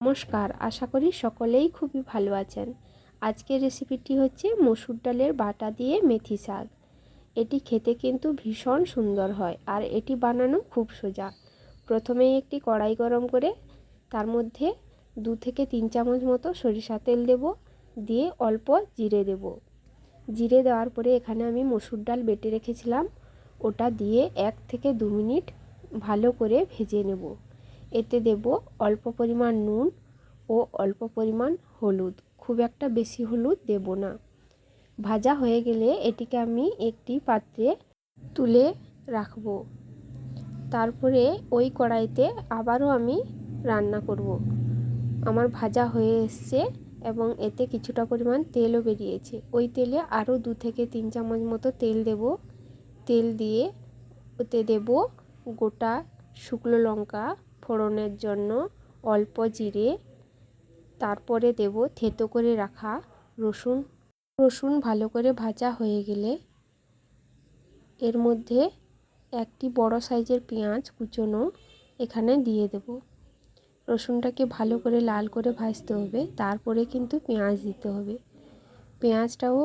নমস্কার, আশা করি সকলেই খুবই ভালো আছেন। আজকের রেসিপিটি হচ্ছে মসুর ডালের বাটা দিয়ে মেথি শাক। এটি খেতে কিন্তু ভীষণ সুন্দর হয় আর এটি বানানো খুব সোজা। প্রথমেই একটি কড়াই গরম করে তার মধ্যে দু থেকে তিন চামচ মতো সরিষা তেল দেব, দিয়ে অল্প জিরে দেব। জিরে দেওয়ার পরে এখানে আমি মসুর ডাল বেটে রেখেছিলাম। ওটা দিয়ে এক থেকে দু মিনিট ভালো করে ভেজে নেব। এতে দেব অল্প পরিমাণ নুন ও অল্প পরিমাণ হলুদ। খুব একটা বেশি হলুদ দেব না। ভাজা হয়ে গেলে এটিকে আমি একটি পাত্রে তুলে রাখব। তারপরে ওই কড়াইতে আবারও আমি রান্না করব। আমার ভাজা হয়ে এসছে এবং এতে কিছুটা পরিমাণ তেলও বেরিয়েছে। ওই তেলে আরও দু থেকে তিন চামচ মতো তেল দেব। তেল দিয়ে ওতে দেব গোটা শুকনো লঙ্কা ফোড়নের জন্য অল্প জিরে, তারপরে দেব থেতো করে রাখা রসুন। রসুন ভালো করে ভাজা হয়ে গেলে এর মধ্যে একটি বড় সাইজের পেঁয়াজ কুচোনো এখানে দিয়ে দেব। রসুনটাকে ভালো করে লাল করে ভাজতে হবে, তারপরে কিন্তু পেঁয়াজ দিতে হবে। পেঁয়াজটাও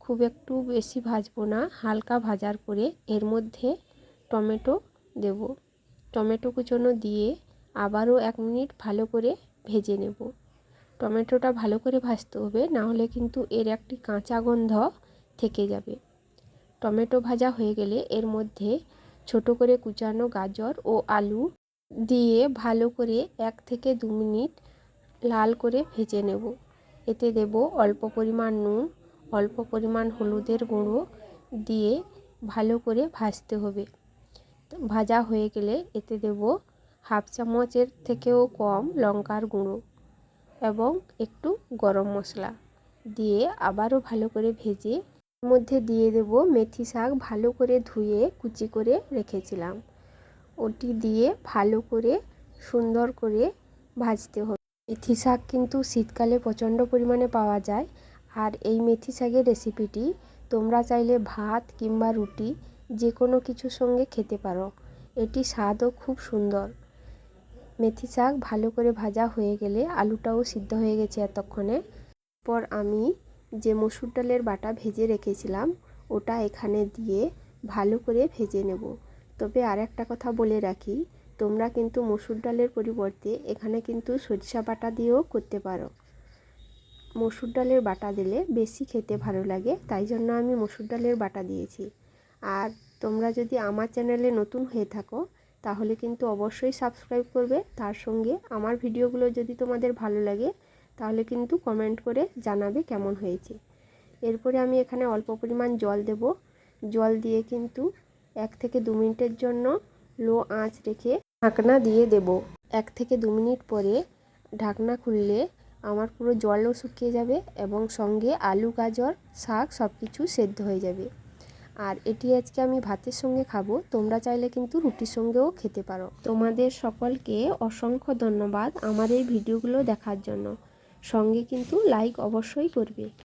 খুব একটু বেশি ভাজবো না, হালকা ভাজার পরে এর মধ্যে টমেটো দেব। টমেটো কুচোনো দিয়ে আবারও এক মিনিট ভালো করে ভেজে নেব। টমেটোটা ভালো করে ভাজতে হবে, না হলে কিন্তু এর একটি কাঁচা গন্ধ থেকে যাবে। টমেটো ভাজা হয়ে গেলে এর মধ্যে ছোট করে কুচানো গাজর ও আলু দিয়ে ভালো করে এক থেকে দু মিনিট লাল করে ভেজে নেব। এতে দেব অল্প পরিমাণ নুন, অল্প পরিমাণ হলুদের গুঁড়ো দিয়ে ভালো করে ভাজতে হবে। ভাজা হয়ে গেলে এতে দেব হাফ চামচের থেকেও কম লঙ্কার গুঁড়ো এবং একটু গরম মশলা দিয়ে আবারও ভালো করে ভেজে মধ্যে দিয়ে দেব মেথি শাক ভালো করে ধুয়ে কুচি করে রেখেছিলাম। ওটি দিয়ে ভালো করে সুন্দর করে ভাজতে হবে। মেথি শাক কিন্তু শীতকালে প্রচণ্ড পরিমাণে পাওয়া যায়। আর এই মেথি শাকের রেসিপিটি তোমরা চাইলে ভাত কিংবা রুটি যে কোনো কিছুর সঙ্গে খেতে পারো। এটি স্বাদও খুব সুন্দর। মেথি শাক ভালো করে ভাজা হয়ে গেলে আলুটাও সিদ্ধ হয়ে গেছে এতক্ষণে। পর আমি যে মসুর ডালের বাটা ভেজে রেখেছিলাম, ওটা এখানে দিয়ে ভালো করে ভেজে নেব। তবে আর একটা কথা বলে রাখি, তোমরা কিন্তু মসুর ডালের পরিবর্তে এখানে কিন্তু সরিষা বাটা দিয়েও করতে পারো। মসুর ডালের বাটা দিলে বেশি খেতে ভালো লাগে, তাই জন্য আমি মসুর ডালের বাটা দিয়েছি। আর তোমরা যদি আমার চ্যানেলে নতুন হয়ে থাকো, তাহলে কিন্তু অবশ্যই সাবস্ক্রাইব করবে। তার সঙ্গে আমার ভিডিওগুলো যদি তোমাদের ভালো লাগে, তাহলে কিন্তু কমেন্ট করে জানাবে কেমন হয়েছে। এরপরে আমি এখানে অল্প পরিমাণ জল দেব। জল দিয়ে কিন্তু এক থেকে দু মিনিটের জন্য লো আঁচ রেখে ঢাকনা দিয়ে দেব। এক থেকে দু মিনিট পরে ঢাকনা খুললে আমার পুরো জলও শুকিয়ে যাবে এবং সঙ্গে আলু, গাজর, শাক সব কিছু সেদ্ধ হয়ে যাবে। আর এটি আজকে আমি ভাতের সঙ্গে খাব। তোমরা চাইলে কিন্তু রুটির সঙ্গেও খেতে পারো। তোমাদের সকলকে অসংখ্য ধন্যবাদ আমার এই ভিডিওগুলো দেখার জন্য। সঙ্গে কিন্তু লাইক অবশ্যই করবে।